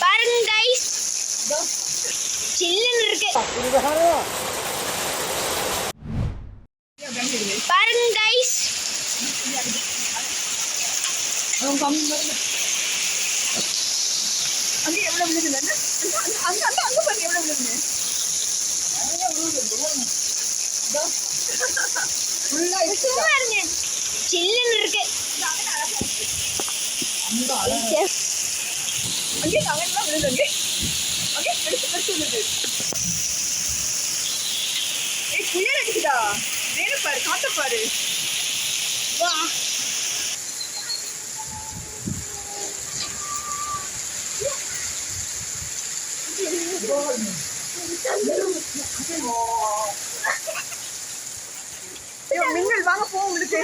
பாருங்க கைஸ் சில்லுன்னு இருக்கு. பாருங்க கைஸ் அங்கே எவ்வளவு விழுதுல பாருங்க சும்மா இருங்க. சில்லுன்னு இருக்கு. அங்கே அங்கெல்லாம் விழுது அங்கே. அங்கே பெருசு பெருசு விழுது ஏ புயல் அடிக்குதா? வேறு பாரு காத்த பாரு. வா. ஐயோ வாங்க போக உங்களுக்கு